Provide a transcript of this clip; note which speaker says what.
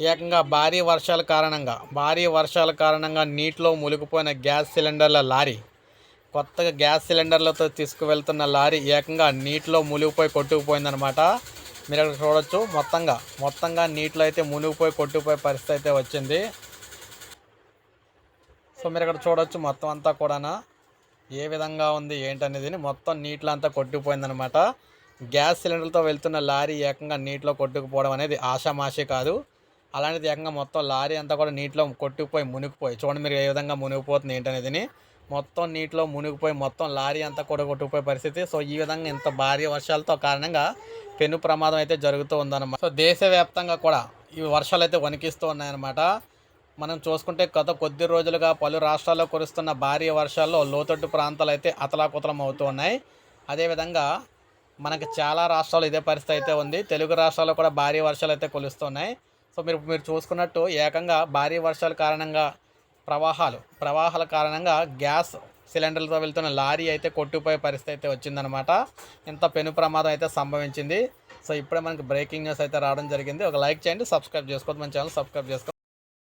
Speaker 1: ఏకంగా భారీ వర్షాల కారణంగా భారీ వర్షాల కారణంగా నీటిలో మునిగిపోయిన గ్యాస్ సిలిండర్ల లారీ కొత్తగా గ్యాస్ సిలిండర్లతో తీసుకువెళ్తున్న లారీ ఏకంగా నీటిలో మునిగిపోయి కొట్టుకుపోయిందనమాట మీరు అక్కడ చూడొచ్చు మొత్తంగా మొత్తంగా నీటిలో అయితే మునిగిపోయి కొట్టుకుపోయే పరిస్థితి అయితే వచ్చింది. సో మీరు ఇక్కడ చూడొచ్చు మొత్తం అంతా కూడా ఏ విధంగా ఉంది ఏంటనేది మొత్తం నీటిలో అంతా కొట్టుకుపోయిందనమాట గ్యాస్ సిలిండర్తో వెళ్తున్న లారీ ఏకంగా నీటిలో కొట్టుకుపోవడం అనేది ఆషామాషి కాదు. అలాంటిది ఏకంగా మొత్తం లారీ అంతా కూడా నీటిలో కొట్టుకుపోయి మునిగిపోయి. చూడండి మీరు ఏ విధంగా మునిగిపోతుంది ఏంటనేది మొత్తం నీటిలో మునిగిపోయి మొత్తం లారీ అంతా కూడా కొట్టుకుపోయే పరిస్థితి. సో ఈ విధంగా ఇంత భారీ వర్షాలతో కారణంగా పెను ప్రమాదం అయితే జరుగుతూ ఉందన్నమాట. సో దేశవ్యాప్తంగా కూడా ఈ వర్షాలు అయితే వణికిస్తూ ఉన్నాయన్నమాట. మనం చూసుకుంటే గత కొద్ది రోజులుగా పలు రాష్ట్రాల్లో కురుస్తున్న భారీ వర్షాల్లో లోతట్టు ప్రాంతాలు అయితే అతలాకుతలం అవుతూ ఉన్నాయి. అదేవిధంగా మనకి చాలా రాష్ట్రాలు ఇదే పరిస్థితి అయితే ఉంది. తెలుగు రాష్ట్రాల్లో కూడా భారీ వర్షాలు అయితే కొలుస్తున్నాయి సో మీరు మీరు చూసుకున్నట్టు ఏకంగా భారీ వర్షాల కారణంగా ప్రవాహాలు ప్రవాహాల కారణంగా గ్యాస్ సిలిండర్లతో వెళ్తున్న లారీ అయితే కొట్టుపోయే పరిస్థితి అయితే వచ్చిందనమాట ఇంత పెను ప్రమాదం అయితే సంభవించింది. సో ఇప్పుడే మనకి బ్రేకింగ్ న్యూస్ అయితే రావడం జరిగింది. ఒక లైక్ చేయండి సబ్స్క్రైబ్ చేసుకోవద్దు. మన ఛానల్ సబ్స్క్రైబ్ చేసుకో